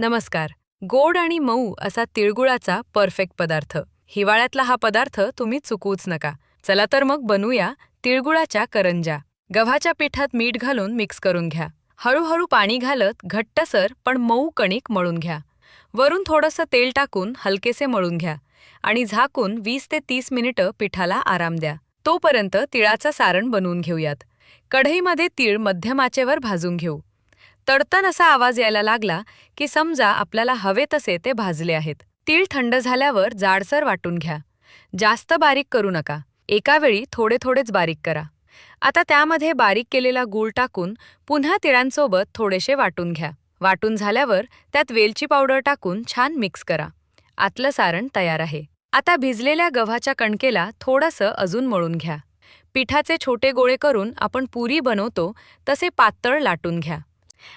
नमस्कार. गोड आणि मऊ असा तिळगुळाचा परफेक्ट पदार्थ. हिवाळ्यातला हा पदार्थ तुम्ही चुकवूच नका. चला तर मग बनूया तिळगुळाच्या करंजा. गव्हाच्या पिठात मीठ घालून मिक्स करून घ्या. हळूहळू पाणी घालत घट्टसर पण मऊ कणिक मळून घ्या. वरून थोडंसं तेल टाकून हलकेसे मळून घ्या आणि झाकून वीस ते तीस मिनिटं पिठाला आराम द्या. तोपर्यंत तिळाचं सारण बनवून घेऊयात. कढईमध्ये तीळ मध्यमाचेवर भाजून घेऊ. तडतन असा आवाज यायला लागला की समजा आपल्याला हवे तसे ते भाजले आहेत. तीळ थंड झाल्यावर जाडसर वाटून घ्या. जास्त बारीक करू नका. एका वेळी थोडे थोडेच बारीक करा. आता त्यामध्ये बारीक केलेला गूळ टाकून पुन्हा तिळांसोबत थोडेसे वाटून घ्या. वाटून झाल्यावर त्यात वेलची पावडर टाकून छान मिक्स करा. आतलं सारण तयार आहे. आता भिजलेल्या गव्हाच्या कणकेला थोडंसं अजून मळून घ्या. पिठाचे छोटे गोळे करून आपण पुरी बनवतो तसे पातळ लाटून घ्या.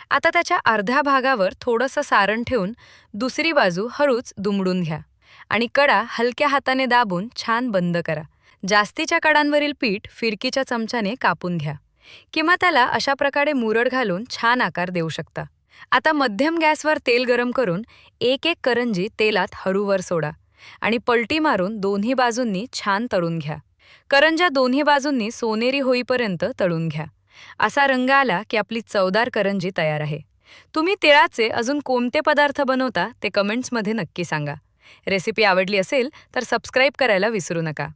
आता त्याच्या अर्ध्या भागावर थोडंसं सारण ठेवून दुसरी बाजू हळूच दुमडून घ्या आणि कडा हलक्या हाताने दाबून छान बंद करा. जास्तीच्या कडांवरील पीठ फिरकीच्या चमच्याने कापून घ्या. किंवा त्याला अशा प्रकारे मुरड घालून छान आकार देऊ शकता. आता मध्यम गॅसवर तेल गरम करून एक एक करंजी तेलात हळूवर सोडा आणि पलटी मारून दोन्ही बाजूंनी छान तळून घ्या. करंजा दोन्ही बाजूंनी सोनेरी होईपर्यंत तळून घ्या. असा रंग आला की आपली चवदार करंजी तयार आहे. तुम्ही तिळाचे अजून कोणते पदार्थ बनवता ते कमेंट्समध्ये नक्की सांगा. रेसिपी आवडली असेल तर सबस्क्राईब करायला विसरू नका.